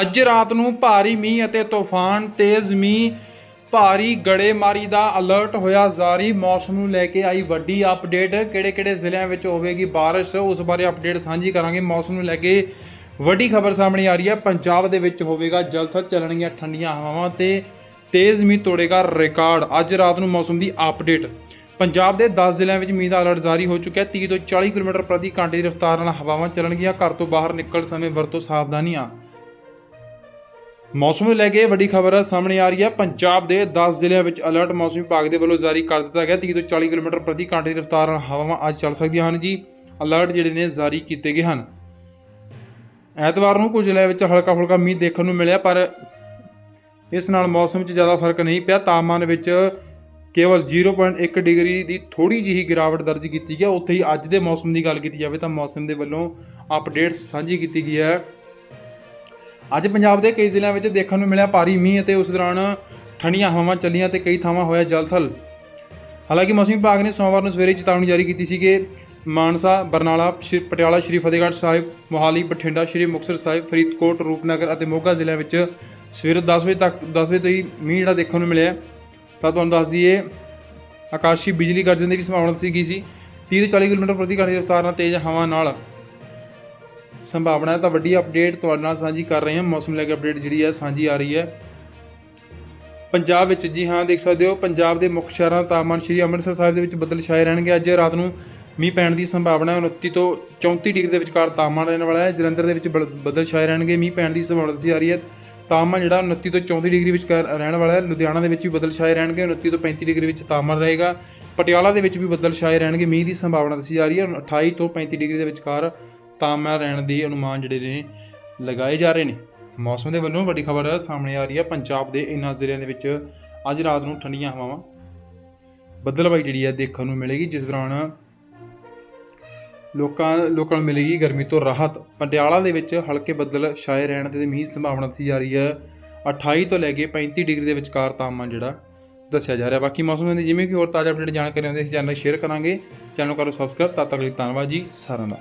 ਅੱਜ ਰਾਤ ਨੂੰ ਭਾਰੀ ਮੀਂਹ ਅਤੇ ਤੂਫਾਨ, ਤੇਜ਼ ਮੀਂਹ, ਭਾਰੀ ਗੜੇਮਾਰੀ ਦਾ ਅਲਰਟ ਹੋਇਆ। ਜਾਰੀ ਮੌਸਮ ਨੂੰ ਲੈ ਕੇ ਆਈ ਵੱਡੀ ਅਪਡੇਟ ਕਿਹੜੇ-ਕਿਹੜੇ ਜ਼ਿਲ੍ਹਿਆਂ ਵਿੱਚ ਹੋਵੇਗੀ ਬਾਰਿਸ਼, ਉਸ ਬਾਰੇ ਅਪਡੇਟ ਸਾਂਝੀ ਕਰਾਂਗੇ। ਮੌਸਮ ਨੂੰ ਲੈ ਕੇ ਵੱਡੀ ਖਬਰ ਸਾਹਮਣੇ ਆ ਰਹੀ ਹੈ। ਪੰਜਾਬ ਦੇ ਵਿੱਚ ਹੋਵੇਗਾ ਜਲਥਲ ਚੱਲਣਗੀਆਂ ਠੰਡੀਆਂ ਹਵਾਵਾਂ ਤੇ ਤੇਜ਼ ਮੀਂਹ ਤੋੜੇਗਾ ਰਿਕਾਰਡ ਅੱਜ ਰਾਤ ਨੂੰ ਮੌਸਮ ਦੀ ਅਪਡੇਟ ਪੰਜਾਬ ਦੇ 10 ਜ਼ਿਲ੍ਹਿਆਂ ਵਿੱਚ ਮੀਂਹ ਦਾ ਅਲਰਟ ਜਾਰੀ ਹੋ ਚੁੱਕਿਆ। ਹੈ 30 ਤੋਂ 40 ਕਿਲੋਮੀਟਰ ਪ੍ਰਤੀ ਘੰਟੇ ਦੀ ਰਫ਼ਤਾਰ ਨਾਲ ਹਵਾਵਾਂ ਚੱਲਣਗੀਆਂ। ਘਰ ਤੋਂ ਬਾਹਰ ਨਿਕਲ ਸਮੇਂ ਵਰਤੋਂ ਸਾਵਧਾਨੀਆਂ। ਮੌਸਮ ਨੂੰ ਲੈ ਕੇ ਵੱਡੀ ਖਬਰ ਸਾਹਮਣੇ ਆ ਰਹੀ ਹੈ। ਪੰਜਾਬ ਦੇ 10 ਜ਼ਿਲ੍ਹਿਆਂ ਵਿੱਚ ਅਲਰਟ ਮੌਸਮ ਵਿਭਾਗ ਦੇ ਵੱਲੋਂ ਜਾਰੀ ਕਰ ਦਿੱਤਾ ਗਿਆ। 30 ਤੋਂ 40 ਕਿਲੋਮੀਟਰ ਪ੍ਰਤੀ ਘੰਟੇ ਦੀ ਰਫ਼ਤਾਰ ਨਾਲ ਹਵਾਵਾਂ ਅੱਜ ਚੱਲ ਸਕਦੀਆਂ ਹਨ ਜੀ। ਅਲਰਟ ਜਿਹੜੇ ਨੇ ਜਾਰੀ ਕੀਤੇ ਗਏ ਹਨ। ਐਤਵਾਰ ਨੂੰ ਕੁਝ ਜ਼ਿਲ੍ਹਿਆਂ ਵਿੱਚ ਹਲਕਾ ਫੁਲਕਾ ਮੀਂਹ ਦੇਖਣ ਨੂੰ ਮਿਲਿਆ, ਪਰ ਇਸ ਨਾਲ ਮੌਸਮ 'ਚ ਜ਼ਿਆਦਾ ਫ਼ਰਕ ਨਹੀਂ ਪਿਆ। ਤਾਪਮਾਨ ਵਿੱਚ ਕੇਵਲ 0.1 ਡਿਗਰੀ ਦੀ ਥੋੜੀ ਜਿਹੀ ਗਿਰਾਵਟ ਦਰਜ ਕੀਤੀ ਗਈ ਹੈ। ਉੱਥੇ ਹੀ ਅੱਜ ਦੇ ਮੌਸਮ ਦੀ ਗੱਲ ਕੀਤੀ ਜਾਵੇ ਤਾਂ ਮੌਸਮ ਦੇ ਵੱਲੋਂ ਅਪਡੇਟਸ ਸਾਂਝੀ ਕੀਤੀ ਗਈ ਹੈ। ਅੱਜ ਪੰਜਾਬ ਦੇ ਕਈ ਜ਼ਿਲ੍ਹਿਆਂ ਵਿੱਚ ਦੇਖਣ ਨੂੰ ਮਿਲਿਆ ਭਾਰੀ ਮੀਂਹ ਅਤੇ ਉਸ ਦੌਰਾਨ ਠੰਡੀਆਂ ਹਵਾਵਾਂ ਚੱਲੀਆਂ ਤੇ ਕਈ ਥਾਵਾਂ ਹੋਇਆ ਜਲਥਲ ਹਾਲਾਂਕਿ ਮੌਸਮ ਵਿਭਾਗ ਨੇ ਸੋਮਵਾਰ ਨੂੰ ਸਵੇਰੇ ਚੇਤਾਵਨੀ ਜਾਰੀ ਕੀਤੀ ਸੀ ਕਿ ਮਾਨਸਾ, ਬਰਨਾਲਾ, ਸ਼੍ਰੀ ਪਟਿਆਲਾ, ਸ਼੍ਰੀ ਫਤਿਹਗੜ੍ਹ ਸਾਹਿਬ, ਮੋਹਾਲੀ, ਬਠਿੰਡਾ, ਸ਼੍ਰੀ ਮੁਕਤਸਰ ਸਾਹਿਬ, ਫਰੀਦਕੋਟ, ਰੂਪਨਗਰ ਅਤੇ ਮੋਗਾ ਜ਼ਿਲ੍ਹਿਆਂ ਵਿੱਚ ਸਵੇਰੇ 10 ਵਜੇ ਤੱਕ 10 ਵਜੇ ਤੋਂ ਹੀ ਮੀਂਹ ਜਿਹੜਾ ਦੇਖਣ ਨੂੰ ਮਿਲਿਆ। ਤਾਂ ਤੁਹਾਨੂੰ ਦੱਸ ਦਈਏ, ਆਕਾਸ਼ੀ ਬਿਜਲੀ ਗਰਜਣ ਦੀ ਵੀ ਸੰਭਾਵਨਾ ਸੀਗੀ ਸੀ 30 ਤੋਂ 40 ਕਿਲੋਮੀਟਰ ਪ੍ਰਤੀ ਘੰਟੇ ਦੀ ਰਫ਼ਤਾਰ ਨਾਲ ਤੇਜ਼ ਹਵਾ ਨਾਲ ਸੰਭਾਵਨਾ ਹੈ ਤਾਂ ਵੱਡੀ ਅਪਡੇਟ ਤੁਹਾਡੇ ਨਾਲ ਸਾਂਝੀ ਕਰ ਰਹੇ ਹਾਂ। ਮੌਸਮ ਲੈ ਕੇ ਅਪਡੇਟ ਜਿਹੜੀ ਹੈ, ਸਾਂਝੀ ਆ ਰਹੀ ਹੈ। ਪੰਜਾਬ ਵਿੱਚ ਜੀ ਹਾਂ, ਦੇਖ ਸਕਦੇ ਹੋ, ਪੰਜਾਬ ਦੇ ਮੁੱਖ ਸ਼ਹਿਰਾਂ ਤਾਪਮਾਨ ਸ਼੍ਰੀ ਅੰਮ੍ਰਿਤਸਰ ਸਾਹਿਬ ਦੇ ਵਿੱਚ ਬੱਦਲ ਛਾਏ ਰਹਿਣਗੇ। ਅੱਜ ਰਾਤ ਨੂੰ ਮੀਂਹ ਪੈਣ ਦੀ ਸੰਭਾਵਨਾ ਹੈ। 29 ਤੋਂ 34 ਡਿਗਰੀ ਦੇ ਵਿਚਕਾਰ ਤਾਪਮਾਨ ਰਹਿਣ ਵਾਲਾ ਹੈ। ਜਲੰਧਰ ਦੇ ਵਿੱਚ ਬਲ- ਬੱਦਲ ਛਾਏ ਰਹਿਣਗੇ। ਮੀਂਹ ਪੈਣ ਦੀ ਸੰਭਾਵਨਾ ਦੱਸੀ ਜਾ ਰਹੀ ਹੈ। ਤਾਪਮਾਨ ਜਿਹੜਾ 29 ਤੋਂ 34 ਡਿਗਰੀ ਵਿਚਕਾਰ ਰਹਿਣ ਵਾਲਾ ਹੈ। ਲੁਧਿਆਣਾ ਦੇ ਵਿੱਚ ਵੀ ਬੱਦਲ ਛਾਏ ਰਹਿਣਗੇ। 29 ਤੋਂ 35 ਡਿਗਰੀ ਵਿੱਚ ਤਾਪਮਾਨ ਰਹੇਗਾ। ਪਟਿਆਲਾ ਦੇ ਵਿੱਚ ਵੀ ਬੱਦਲ ਛਾਏ ਰਹਿਣਗੇ। ਮੀਂਹ ਦੀ ਸੰਭਾਵਨਾ ਦੱਸੀ ਜਾ ਰਹੀ ਹੈ। 28 ਤੋਂ 35 ਡਿਗਰੀ ਦੇ ਵਿਚਕਾਰ ਤਾਪਮਾਨ ਰਹਿਣ ਦੇ ਅਨੁਮਾਨ ਜਿਹੜੇ ਨੇ ਲਗਾਏ ਜਾ ਰਹੇ ਨੇ। ਮੌਸਮ ਦੇ ਵੱਲੋਂ ਵੱਡੀ ਖਬਰ ਸਾਹਮਣੇ ਆ ਰਹੀ ਹੈ। ਪੰਜਾਬ ਦੇ ਇਨ੍ਹਾਂ ਜ਼ਿਲ੍ਹਿਆਂ ਦੇ ਵਿੱਚ ਅੱਜ ਰਾਤ ਨੂੰ ਠੰਡੀਆਂ ਹਵਾਵਾਂ ਬੱਦਲਬਾਈ ਜਿਹੜੀ ਹੈ ਦੇਖਣ ਨੂੰ ਮਿਲੇਗੀ, ਜਿਸ ਦੌਰਾਨ ਲੋਕਾਂ ਲੋਕਾਂ ਨੂੰ ਮਿਲੇਗੀ ਗਰਮੀ ਤੋਂ ਰਾਹਤ। ਪਟਿਆਲਾ ਦੇ ਵਿੱਚ ਹਲਕੇ ਬੱਦਲ ਛਾਏ ਰਹਿਣ ਤੇ ਮੀਂਹ ਸੰਭਾਵਨਾ ਦੱਸੀ ਜਾ ਰਹੀ ਹੈ। 28 ਤੋਂ ਲੈ ਕੇ 35 ਡਿਗਰੀ ਦੇ ਵਿਚਕਾਰ ਤਾਪਮਾਨ ਜਿਹੜਾ ਦੱਸਿਆ ਜਾ ਰਿਹਾ। ਬਾਕੀ ਮੌਸਮ ਦੀ ਜਿਵੇਂ ਕਿ ਹੋਰ ਤਾਜ਼ਾ ਅਪਡੇਟ ਜਾਣਕਾਰੀ ਆਉਂਦੀ ਹੈ ਚੈਨਲ ਸ਼ੇਅਰ ਕਰਾਂਗੇ। ਚੈਨਲ ਕਰੋ ਸਬਸਕ੍ਰਾਈਬ ਤਦ ਤੱਕ ਲਈ ਧੰਨਵਾਦ ਜੀ। ਸਾਰਿਆਂ ਦਾ।